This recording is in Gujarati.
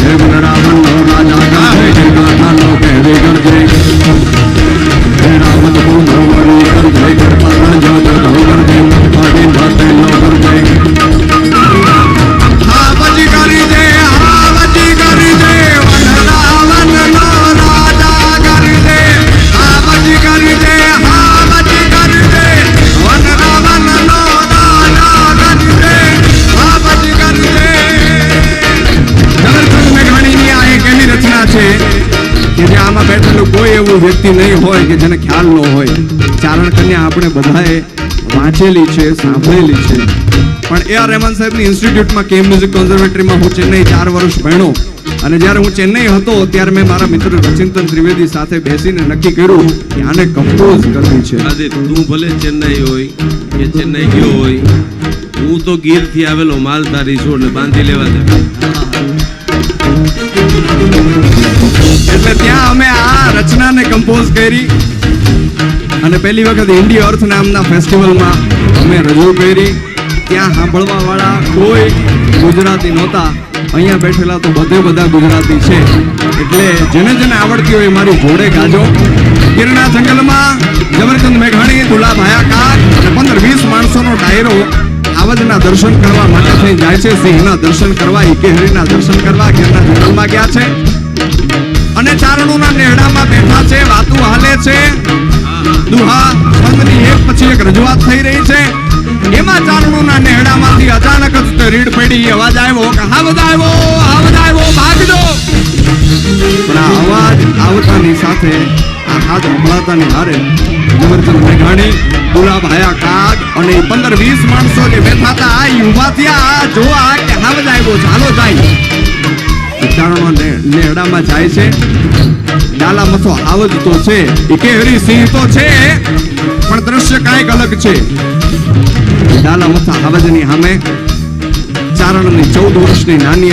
தேவனாமன் એવું વ્યક્તિ નહીં હોય કે જેને ખ્યાલ ન હોય. ચારણ કન્યા આપણે બધાએ વાંચેલી છે સાંભળેલી છે. પણ એ આર રહેમાન સાહેબની ઇન્સ્ટિટ્યૂટમાં કે મ્યુઝિક કોન્ઝર્વેટરીમાં હું ચેન્નઈ ચાર વર્ષ ભણ્યો. અને જ્યારે હું ચેન્નઈ હતો ત્યારે મેં મારા મિત્ર રચિંતન ત્રિવેદી સાથે બેસીને નક્કી કર્યું કે આને કમ્પોઝ કરવી છે. આજે તું ભલે ચેન્નઈ હોય કે ચેન્નઈ ગયો હોય હું તો ગીરથી આવેલો માલધારી છું એટલે બાંધી લેવા દે એટલે ત્યાં અમે રચનાને કમ્પોઝ કરી અને પહેલી વખત ઇન્ડિયા અર્થ નામના ફેસ્ટિવલમાં અમે રજૂ કરી. ત્યાં સાંભળવાવાળા કોઈ ગુજરાતી નહોતા. અહીંયા બેઠેલા તો બધે બધા ગુજરાતી છે. એટલે જેને જેને આવડતી હોય મારી જોડે ગાજો. ગીરના જંગલમાં જબરચંદ મેઘાણી ગુલાબ હયાકાર અને પંદર વીસ માણસોનો ડાયરો આવજના દર્શન કરવા માટે થઈ જાય છે. સિંહના દર્શન કરવા ઇકેહરીના દર્શન કરવા ગીરના જંગલમાં ગયા છે. અને ચારણોના નેહડામાં બેઠા છે, વાતું હાલે છે. દુહા સંઘની એક પછી એક રજૂઆત થઈ રહી છે. એમાં ચારણોના નેહડામાંથી અચાનક જ રીડ પડી અવાજ આવ્યો, કે બધા આવ્યો, હા, બધા આવ્યો ભાગજો પણ આ અવાજ આવતાની સાથે આ હાથ સંભળાતાની હારે જબરચંદ મેઘાણી ભાયા કાગ અને પંદર વીસ માણસો જે બેઠા હતા, આ યુવા થયા જોવા કે હા, બધા આવ્યો ચાલો જાય. ચારણો નેહડામાં જાય છે. ડાલા મથો આવજ તો છે. ઇકેહરી સિંહ તો છે પણ દ્રશ્ય કાંઈક અલગ છે. ડાલા મથા આવજની સામે ચારણની ચૌદ વર્ષની નાની